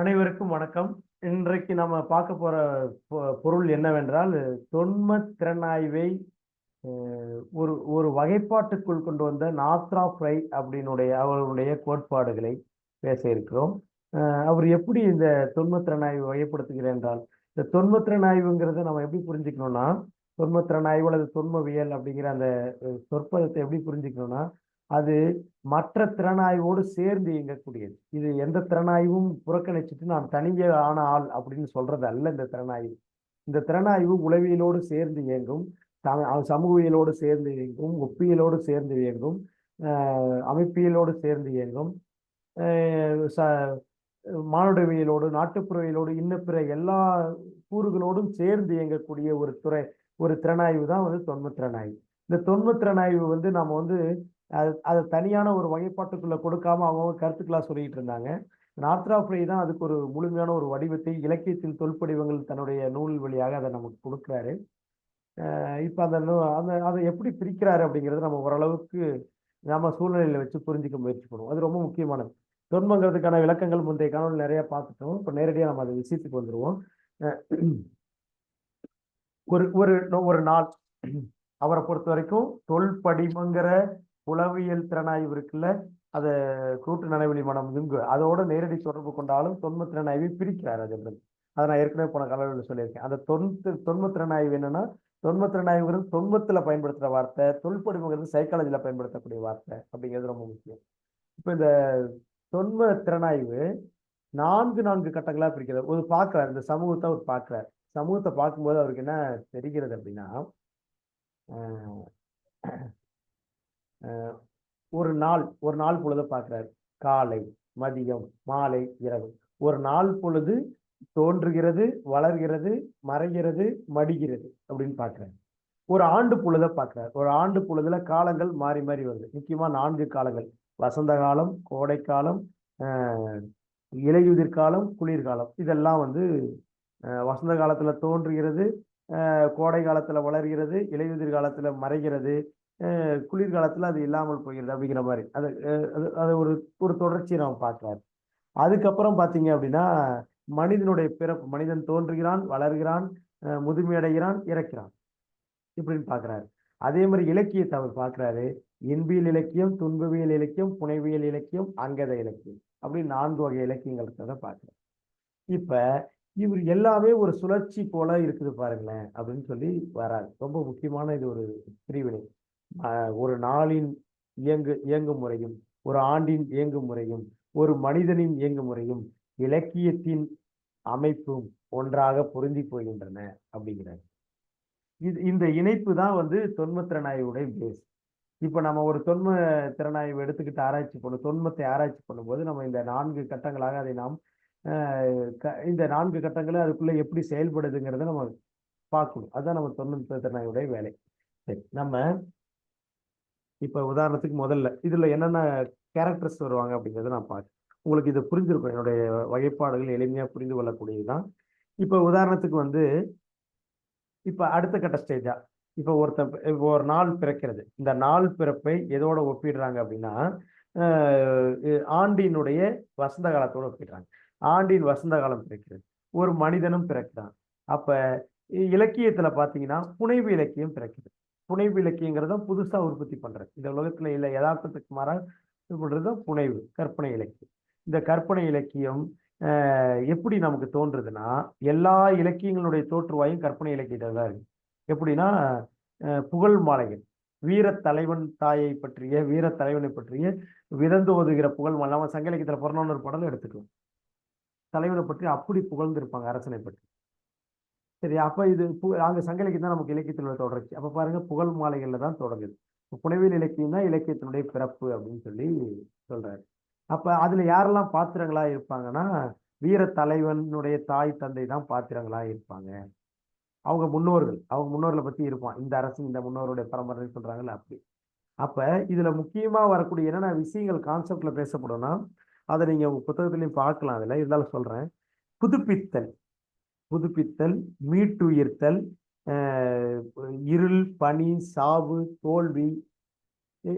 அனைவருக்கும் வணக்கம். இன்றைக்கு நம்ம பார்க்க போற பொ- பொருள் என்னவென்றால் தொன்ம திறனாய்வை ஒரு ஒரு வகைப்பாட்டுக்குள் கொண்டு வந்த நாத்ரா ஃப்ரை அப்படின்னுடைய அவர்களுடைய கோட்பாடுகளை பேச இருக்கிறோம். அவர் எப்படி இந்த தொன்ம திறனாய்வு வகைப்படுத்துகிறார் என்றால் இந்த தொன்ம திறனாய்வுங்கிறத நம்ம எப்படி புரிஞ்சுக்கணும்னா தொன்ம திறனாய்வு அல்லது தொன்மவியல் அப்படிங்கிற அந்த சொற்பதத்தை எப்படி புரிஞ்சுக்கணும்னா அது மற்ற திறனாய்வோடு சேர்ந்து இயங்கக்கூடியது. இது எந்த திறனாய்வும் புறக்கணிச்சிட்டு நான் தனியே ஆன ஆள் அப்படின்னு சொல்றது அல்ல இந்த திறனாய்வு. இந்த திறனாய்வு உளவியலோடு சேர்ந்து இயங்கும் சமூகவியலோடு சேர்ந்து இயங்கும் ஒப்பியலோடு சேர்ந்து இயங்கும் அமைப்பியலோடு சேர்ந்து இயங்கும் ச மானுடவியலோடு நாட்டுப்புறவியலோடு இன்ன பிற எல்லா கூறுகளோடும் சேர்ந்து இயங்கக்கூடிய ஒரு துறை ஒரு திறனாய்வு தான் வந்து தொன்ம திறனாய்வு. இந்த தொன்ம திறனாய்வு வந்து நம்ம வந்து அது அதை தனியான ஒரு வகைப்பாட்டுக்குள்ளே கொடுக்காம அவங்க கருத்துக்களாக சொல்லிகிட்டு இருந்தாங்க. நார்த்ராப்ரே தான் அதுக்கு ஒரு முழுமையான ஒரு வடிவத்தை இலக்கியத்தில் தொல்படிவங்கள் தன்னுடைய நூல் வழியாக அதை நமக்கு கொடுக்குறாரு. இப்போ அந்த நூ- அந்த அதை எப்படி பிரிக்கிறாரு அப்படிங்கிறது நம்ம ஓரளவுக்கு நம்ம சூழ்நிலையில் வச்சு புரிஞ்சுக்க முயற்சி பண்ணுவோம் அது ரொம்ப முக்கியமானது. தொன்மங்கிறதுக்கான விளக்கங்கள் முந்தைய காணொலி நிறைய பார்த்துட்டோம். இப்போ நேரடியாக நம்ம அந்த விஷயத்துக்கு வந்துடுவோம் ஒரு ஒரு ஒரு நாள் அவரை பொறுத்த வரைக்கும் தொல்படிமங்கிற உளவியல் திறனாய்வு இருக்குல்ல அதை கூட்டு நனவெளி மனம் இங்கு அதோட நேரடி தொடர்பு கொண்டாலும் தொன்ம திறனாய்வை பிரிக்கிறார் அது அதை நான் ஏற்கனவே போன கலவில் சொல்லியிருக்கேன். அந்த தொன்த்து தொன்ம திறனாய்வு என்னன்னா தொன்ம திறனாய்வுங்கிறது தொன்மத்தில் பயன்படுத்துகிற வார்த்தை தொல்படிமங்கிறது சைக்காலஜியில் பயன்படுத்தக்கூடிய வார்த்தை அப்படிங்கிறது ரொம்ப முக்கியம். இப்போ இந்த தொன்ம திறனாய்வு நான்கு நான்கு கட்டங்களாக பிரிக்கிறார் ஒரு பார்க்குறார் இந்த சமூகத்தை அவர் பார்க்குறார். சமூகத்தை பார்க்கும்போது அவருக்கு என்ன தெரிகிறது அப்படின்னா ஒரு நாள் ஒரு நாள் பொழுத பார்க்குறாரு. காலை மதியம் மாலை இரவு. ஒரு நாள் பொழுது தோன்றுகிறது வளர்கிறது மறைகிறது மடிகிறது அப்படின்னு பார்க்குறாரு. ஒரு ஆண்டு பொழுத பார்க்குறாரு. ஒரு ஆண்டு பொழுதுல காலங்கள் மாறி மாறி வருது. முக்கியமாக நான்கு காலங்கள். வசந்த காலம் கோடைக்காலம் இலையுதிர்காலம் இலையுதிர் காலம் குளிர்காலம் இதெல்லாம் வந்து வசந்த காலத்தில் தோன்றுகிறது கோடை காலத்தில் வளர்கிறது இலையுதிர் காலத்தில் மறைகிறது குளிர்காலத்தில் அது இல்லாமல் போகிறது அப்படிங்கிற மாதிரி. அது அது அது ஒரு ஒரு தொடர்ச்சியை நாம் பார்க்கலாம். அதுக்கப்புறம் பார்த்தீங்க அப்படின்னா மனிதனுடைய பிறப்பு மனிதன் தோன்றுகிறான் வளர்கிறான் முதுமையடைகிறான் இறக்கிறான் இப்படின்னு பார்க்குறாரு. அதே மாதிரி இலக்கியத்தை அவர் பார்க்குறாரு. இன்பியல் இலக்கியம் துன்பவியல் இலக்கியம் புனைவியல் இலக்கியம் அங்கத இலக்கியம் அப்படின்னு நான்கு வகை இலக்கியங்கள் இருக்கிறத பார்க்குறாரு. இப்போ இவர் எல்லாமே ஒரு சுழற்சி போல இருக்குது பாருங்களேன் அப்படின்னு சொல்லி வராது ரொம்ப முக்கியமான இது ஒரு பிரிவினை. ஒரு நாளின் இயங்கு இயங்கும் முறையும் ஒரு ஆண்டின் இயங்கு முறையும் ஒரு மனிதனின் இயங்கு முறையும் இலக்கியத்தின் அமைப்பும் ஒன்றாக பொருந்தி போகின்றன அப்படிங்கிறார். இது இந்த இணைப்பு தான் வந்து தொன்ம திறனாய்வுடைய பேஸ் இப்போ நம்ம ஒரு தொன்ம திறனாய்வு எடுத்துக்கிட்டு ஆராய்ச்சி பண்ணும் தொன்மத்தை ஆராய்ச்சி பண்ணும்போது நம்ம இந்த நான்கு கட்டங்களாக அதை நாம் ஆஹ் க- இந்த நான்கு கட்டங்களும் அதுக்குள்ளே எப்படி செயல்படுதுங்கிறத நம்ம பார்க்கணும். அதுதான் நம்ம தொன்ம திறனாய்வுடைய வேலை. சரி நம்ம இப்போ உதாரணத்துக்கு முதல்ல இதில் என்னென்ன கேரக்டர்ஸ் வருவாங்க அப்படிங்கிறத நான் பார்க்குறேன். உங்களுக்கு இது புரிஞ்சிருக்கும். என்னுடைய வகைப்பாடுகள் எளிமையாக புரிந்து கொள்ளக்கூடியது தான் இப்போ உதாரணத்துக்கு வந்து இப்போ அடுத்த கட்ட ஸ்டேஜா இப்போ ஒருத்தன் இப்போ ஒரு நாள் பிறக்கிறது. இந்த நாள் பிறப்பை எதோட ஒப்பிடுறாங்க அப்படின்னா ஆண்டினுடைய வசந்த காலத்தோட ஒப்பிடுறாங்க. ஆண்டின் வசந்த காலம் பிறக்கிறது. ஒரு மனிதனும் பிறக்கிறான். அப்போ இ- பார்த்தீங்கன்னா புனைவு இலக்கியம் பிறக்குது. புனைவு தான் புதுசா உற்பத்தி பண்றது இந்த உலகத்துல இல்ல யதார்த்தத்துக்கு மாறாக இது பண்ணுறது தான் புனைவு கற்பனை இலக்கியம். இந்த கற்பனை இலக்கியம் எப்படி நமக்கு தோன்றுதுன்னா எல்லா இலக்கியங்களுடைய தோற்றுவாயும் கற்பனை இலக்கியத்தில் தான் இருக்கு. எப்படின்னா புகழ் மாலைகள் வீர தலைவன் தாயை பற்றிய வீர தலைவனை பற்றிய விதந்து ஓதுகிற புகழ் மாலை. நம்ம சங்க இலக்கியத்தில் பிறந்தோன்னு ஒரு படம் எடுத்துக்கலாம். தலைவனை பற்றி அப்படி புகழ்ந்திருப்பாங்க அரசனை பற்றி. சரி அப்ப இது பு- அங்க சங்க இலக்கியம் தான் நமக்கு இலக்கியத்தில் தொடர்ச்சி. அப்ப பாருங்க புகழ் மாலைகள்ல தான் தொடங்குது. இப்ப புனைவியல் இலக்கியம் தான் இலக்கியத்தினுடைய பிறப்பு அப்படின்னு சொல்லி சொல்றாரு. அப்ப அதுல யாரெல்லாம் பாத்திரங்களா இருப்பாங்கன்னா வீர தலைவனுடைய தாய் தந்தை தான் பாத்திரங்களா இருப்பாங்க. அவங்க முன்னோர்கள் அவங்க முன்னோர்களை பத்தி இருப்பான். இந்த அரசு இந்த முன்னோருடைய பரம்பரை சொல்றாங்கல்ல அப்படி. அப்ப இதுல முக்கியமா வரக்கூடிய என்னென்ன விஷயங்கள் கான்செப்ட்ல பேசப்படும்னா அதை நீங்க உங்க புத்தகத்திலையும் பார்க்கலாம். அதில் இருந்தாலும் சொல்றேன். புதுப்பித்தல். புதுப்பித்தல் மீட்டுயிர்த்தல் இருள் பனி சாவு தோல்வி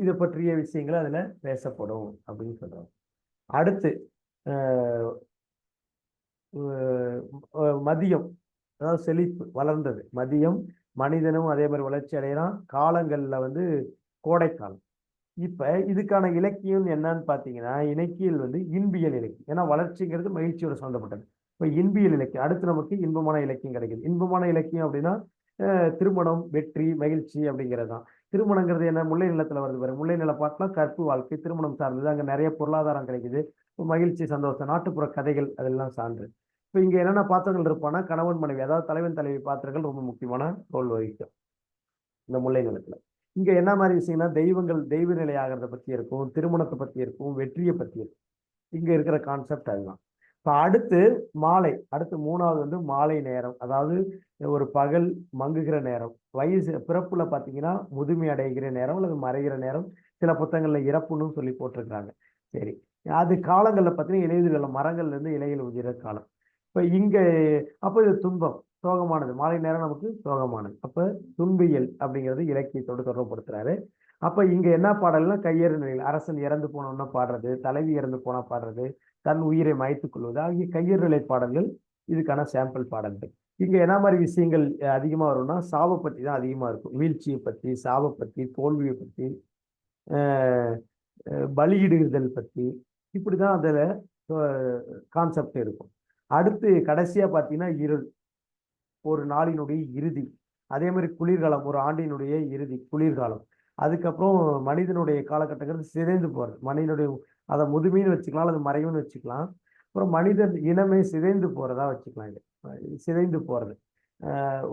இதை பற்றிய விஷயங்கள் அதில் பேசப்படும் அப்படின்னு சொல்கிறோம் அடுத்து மதியம் அதாவது செழிப்பு வளர்ந்தது. மதியம் மனிதனும் அதே மாதிரி வளர்ச்சி அடையலாம் காலங்களில் வந்து கோடைக்காலம். இப்போ இதுக்கான இலக்கியம் என்னன்னு பார்த்தீங்கன்னா இலக்கியல் வந்து இன்பியல் இலக்கியம். ஏன்னா வளர்ச்சிங்கிறது மகிழ்ச்சியோட சம்மந்தப்பட்டது இப்போ இன்பியல் இலக்கியம் அடுத்து நமக்கு இன்பமான இலக்கியம் கிடைக்குது. இன்பமான இலக்கியம் அப்படின்னா திருமணம் வெற்றி மகிழ்ச்சி அப்படிங்கிறது தான் திருமணங்கிறது என்ன? முல்லை நிலத்தில் வருது பாரு. முல்லை நில பாட்டுலாம் கற்பு வாழ்க்கை திருமணம் சார்ந்தது. அங்கே நிறைய பொருளாதாரம் கிடைக்குது. மகிழ்ச்சி சந்தோஷம் நாட்டுப்புற கதைகள் அதெல்லாம் சான்று. இப்போ இங்கே என்னென்ன பாத்திரங்கள் இருப்பானா கணவன் மனைவி அதாவது தலைவன் தலைவி பாத்திரங்கள் ரொம்ப முக்கியமான ரோல் வகிக்கும். இந்த முல்லை நிலத்தில். இங்கே என்ன மாதிரி விஷயம்னா தெய்வங்கள் தெய்வ நிலை ஆகிறத பற்றி இருக்கும் திருமணத்தை பற்றி இருக்கும் வெற்றியை பற்றி இருக்கும். இங்கே இருக்கிற கான்செப்ட் அதுதான். அடுத்து மாலை அடுத்து மூணாவது வந்து மாலை நேரம். அதாவது ஒரு பகல் மங்குகிற நேரம். வயசு பிறப்புல பார்த்தீங்கன்னா முதுமை அடைகிற நேரம் அல்லது மறைகிற நேரம் சில புத்தகங்களில் இறப்புன்னு சொல்லி போட்டிருக்கிறாங்க. சரி. அது காலங்களில் பார்த்தீங்கன்னா இலையுதிர்கள் மரங்கள்லேருந்து இலைகள் உதிர காலம். இப்போ இங்கே அப்போ இது துன்பம் சோகமானது. மாலை நேரம் நமக்கு சோகமானது. அப்போ துன்பியல் அப்படிங்கிறது இலக்கியத்தோடு தொடர்புப்படுத்துறாரு அப்போ இங்கே என்ன பாடல்னா கையேறு நிலையில் அரசன் இறந்து போனோன்னா பாடுறது தலைவி இறந்து போனால் பாடுறது தன் உயிரை மாய்த்துக் கொள்வது. ஆகிய கையேறு பாடல்கள் இதுக்கான சாம்பிள் பாடல்கள் இங்கே என்ன மாதிரி விஷயங்கள் அதிகமாக வரும்னா சாவை பற்றி தான் அதிகமாக இருக்கும். வீழ்ச்சியை பற்றி சாவை பற்றி தோல்வியை பற்றி பலியிடுதல் பற்றி இப்படி தான் அதில் கான்செப்ட் இருக்கும். அடுத்து கடைசியாக பார்த்தீங்கன்னா இருள். ஒரு நாளினுடைய இறுதி. அதே மாதிரி குளிர்காலம். ஒரு ஆண்டினுடைய இறுதி குளிர்காலம். அதுக்கப்புறம் மனிதனுடைய காலகட்டங்கள் சிதைந்து போகிறது மனிதனுடைய அதை முதுமைன்னு வச்சுக்கலாம் அல்லது மறைவுன்னு வச்சுக்கலாம். அப்புறம் மனிதன் இனமே சிதைந்து போகிறதா வச்சுக்கலாம் இது. சிதைந்து போகிறது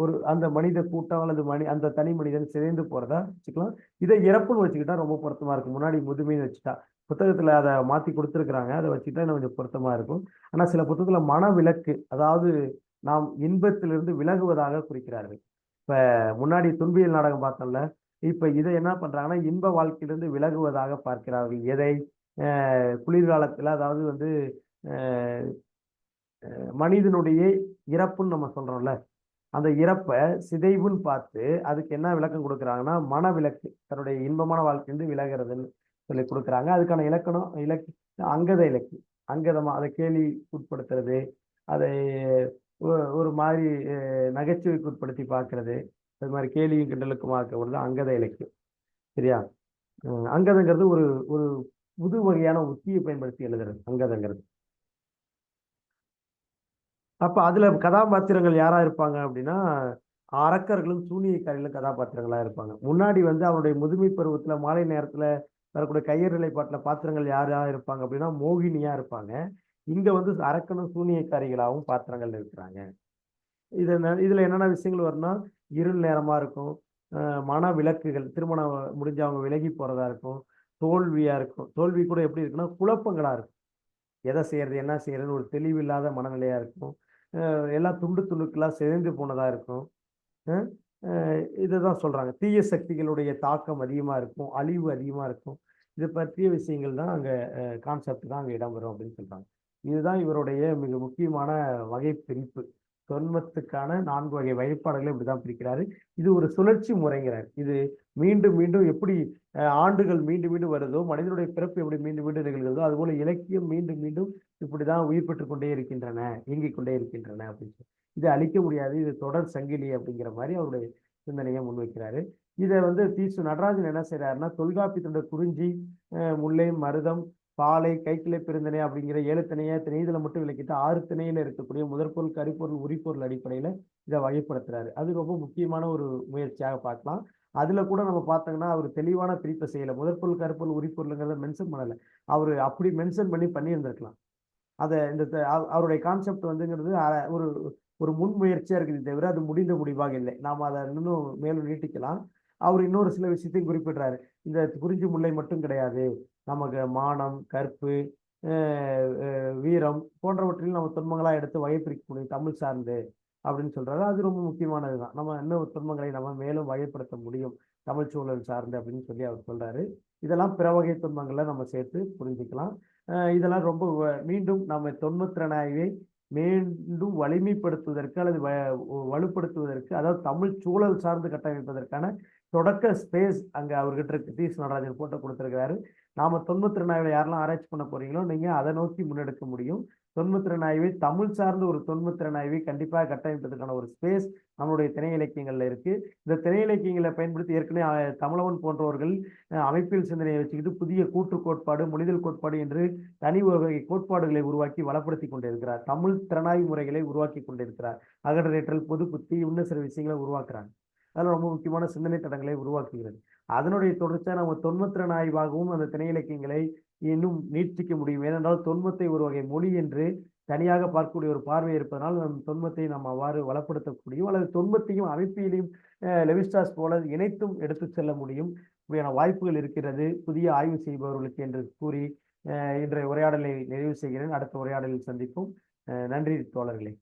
ஒரு அந்த மனித கூட்டம் அல்லது மனி அந்த தனி மனிதன் சிதைந்து போகிறதா வச்சுக்கலாம். இதை இறப்புன்னு வச்சுக்கிட்டா ரொம்ப பொருத்தமாக இருக்கும். முன்னாடி முதுமைன்னு வச்சுட்டா. புத்தகத்தில் அதை மாற்றி கொடுத்துருக்குறாங்க. அதை வச்சுக்கிட்டா இன்னும் கொஞ்சம் பொருத்தமாக இருக்கும். ஆனால் சில புத்தகத்தில் மன விலக்கு அதாவது நாம் இன்பத்திலிருந்து விலகுவதாக குறிக்கிறார்கள். இப்போ முன்னாடி துன்பியல் நாடகம் பார்த்தோம்ல. இப்போ இதை என்ன பண்ணுறாங்கன்னா இன்ப வாழ்க்கையிலிருந்து விலகுவதாக பார்க்கிறார்கள். எதை? குளிர்காலத்தில் அதாவது வந்து மனிதனுடைய இறப்புன்னு நம்ம சொல்கிறோம்ல அந்த இறப்பை சிதைவுன்னு பார்த்து அதுக்கு என்ன விளக்கம் கொடுக்குறாங்கன்னா மன விளக்கு தன்னுடைய இன்பமான வாழ்க்கையிலிருந்து விலகிறதுன்னு சொல்லி கொடுக்குறாங்க. அதுக்கான இலக்கணம் இலக்கு அங்கத இலக்கு. அங்கதமா அதை கேலி உட்படுத்துறது அதை ஒரு மாதிரி நகைச்சுவைக்கு உட்படுத்தி பார்க்கறது அது மாதிரி கேலியும் கிண்டலுக்கும் ஆக்கப்படுறது அங்கத இலக்கியம் சரியா? அங்கதங்கிறது ஒரு ஒரு புது வகையான உத்தியை பயன்படுத்தி எழுதுறது அங்கதங்கிறது அப்ப அதுல கதாபாத்திரங்கள் யாரா இருப்பாங்க அப்படின்னா அரக்கர்களும் சூனியக்காரிகளும் கதாபாத்திரங்களா இருப்பாங்க. முன்னாடி வந்து அவருடைய முதுமை பருவத்துல மாலை நேரத்துல வரக்கூடிய கையறு நிலைப்பாட்டுல பாத்திரங்கள் யாரா இருப்பாங்க அப்படின்னா மோகினியா இருப்பாங்க. இங்க வந்து அரக்கனும் சூனியக்காரிகளாகவும் பாத்திரங்கள் இருக்கிறாங்க இது இதுல என்னென்ன விஷயங்கள் வரும்னா இருள் நேரமா இருக்கும் மன விளக்குகள் திருமணம் முடிஞ்சு அவங்க விலகி போறதா இருக்கும் தோல்வியாக இருக்கும். தோல்வி கூட எப்படி இருக்குன்னா குழப்பங்களாக இருக்கும். எதை செய்கிறது என்ன செய்கிறதுன்னு ஒரு தெளிவில்லாத மனநிலையாக இருக்கும். எல்லாம் துண்டு துண்டுக்களா சிதைந்து போனதாக இருக்கும். இதுதான் சொல்கிறாங்க தீய சக்திகளுடைய தாக்கம் அதிகமாக இருக்கும். அழிவு அதிகமாக இருக்கும். இது பற்றிய விஷயங்கள் தான் அங்கே கான்செப்ட் தான் அங்கே இடம்பெறும் அப்படின்னு சொல்கிறாங்க இதுதான் இவருடைய மிக முக்கியமான வகை பிரிப்பு தொன்மத்துக்கான நான்கு வகை வகைப்பாடுகளை இப்படிதான் பிரிக்கிறாரு. இது ஒரு சுழற்சி முறைங்கிறார். இது மீண்டும் மீண்டும் எப்படி ஆண்டுகள் மீண்டும் மீண்டும் வருதோ மனிதனுடைய பிறப்பு எப்படி மீண்டும் மீண்டும் நிகழ்கிறதோ அதுபோல இலக்கியம் மீண்டும் மீண்டும் இப்படிதான் உயிர் பெற்றுக் கொண்டே இருக்கின்றன இயங்கிக் கொண்டே இருக்கின்றன அப்படின்னு சொல்லி. இதை அழிக்க முடியாது இது தொடர் சங்கிலி அப்படிங்கிற மாதிரி அவருடைய சிந்தனையை முன்வைக்கிறாரு. இதை வந்து தீசு நடராஜன் என்ன செய்கிறாருன்னா தொல்காப்பியத்தோட குறிஞ்சி முல்லை மருதம் பாலை கைக்கிளை பெருந்தனை அப்படிங்கிற ஏழு திணையை திணையில மட்டும் விளக்கிட்டு ஆறு திணையில இருக்கக்கூடிய முதற்பொருள் கரிப்பொருள் உரிப்பொருள் அடிப்படையில இதை வகைப்படுத்துறாரு. அது ரொம்ப முக்கியமான ஒரு முயற்சியாக பார்க்கலாம். அதுல கூட நம்ம பார்த்தோங்கன்னா அவர் தெளிவான பிரிப்பை செய்யலை. முதற்பொருள் கருப்பொருள் உரிப்பொருளுங்கிறத மென்ஷன் பண்ணலை. அவர் அப்படி மென்ஷன் பண்ணி பண்ணியிருந்திருக்கலாம். அதை இந்த த- அவ- அவருடைய கான்செப்ட் வந்துங்கிறது ஒரு ஒரு முன்முயற்சியாக இருக்குது தவிர அது முடிந்த முடிவாக இல்லை. நாம் அதை இன்னும் மேலும் நீட்டிக்கலாம். அவர் இன்னொரு சில விஷயத்தையும் குறிப்பிடுறாரு. இந்த குறிஞ்சி முல்லை மட்டும் கிடையாது. நமக்கு மானம் கற்பு வீரம் போன்றவற்றில் நம்ம துன்பங்களாக எடுத்து வகைப்பிரிக்க முடியும் தமிழ் சார்ந்து அப்படின்னு சொல்றாரு. அது ரொம்ப முக்கியமானது தான். நம்ம இன்னும் துன்பங்களை நம்ம மேலும் வகைப்படுத்த முடியும். தமிழ் சூழல் சார்ந்து அப்படின்னு சொல்லி அவர் சொல்றாரு. இதெல்லாம் பிற வகை துன்பங்களை நம்ம சேர்த்து புரிஞ்சுக்கலாம். இதெல்லாம் ரொம்ப வ- மீண்டும் நம்ம தொன்மத்திறனாய்வை மீண்டும் வலிமைப்படுத்துவதற்கு அல்லது வ- வலுப்படுத்துவதற்கு அதாவது தமிழ் சூழல் சார்ந்து கட்டமைப்பதற்கான தொடக்க ஸ்பேஸ் அங்கே அவர்கிட்ட இருக்கு. தீஸ் நடராஜன் போட்டு கொடுத்துருக்கிறாரு. நாம தொன்மத்திறனாய்வை யாரெல்லாம் ஆராய்ச்சி பண்ண போறீங்களோ நீங்க அதை நோக்கி முன்னெடுக்க முடியும். தொன்மத்திறனாய்வை தமிழ் சார்ந்த ஒரு தொன்முத்திறனாய்வை கண்டிப்பாக கட்டமைப்பதற்கான ஒரு ஸ்பேஸ் நம்மளுடைய திணை இலக்கியங்கள்ல இருக்கு. இந்த திணை இலக்கியங்களை பயன்படுத்தி ஏற்கனவே தமிழவன் போன்றவர்கள் அமைப்பியல் சிந்தனையை வச்சுக்கிட்டு புதிய கூற்று கோட்பாடு மொழிதல் கோட்பாடு என்று தனி வகை கோட்பாடுகளை உருவாக்கி வளப்படுத்தி கொண்டிருக்கிறார். தமிழ் திறனாய்வு முறைகளை உருவாக்கி கொண்டிருக்கிறார். அகடரேற்றல் பொது புத்தி இன்னும் சில விஷயங்களை உருவாக்குறாங்க அதெல்லாம் ரொம்ப முக்கியமான சிந்தனை தடங்களை உருவாக்குகிறது. அதனுடைய தொடர்ச்சியாக நம்ம தொன்மத்திறன் ஆய்வாகவும் அந்த திணை இலக்கியங்களை இன்னும் நீட்டிக்க முடியும். ஏனென்றால் தொன்மத்தை ஒரு வகை மொழி என்று தனியாக பார்க்கக்கூடிய ஒரு பார்வை இருப்பதனால் நம் தொன்மத்தை நாம் அவ்வாறு வளப்படுத்த முடியும் அல்லது தொன்மத்தையும் அமைப்பிலையும் லெவிஸ்டாஸ் போல இணைத்தும் எடுத்து செல்ல முடியும். இப்படியான வாய்ப்புகள் இருக்கிறது. புதிய ஆய்வு செய்பவர்களுக்கு என்று கூறி இன்றைய உரையாடலை நிறைவு செய்கிறேன். அடுத்த உரையாடலில் சந்திப்போம். நன்றி தோழர்களே.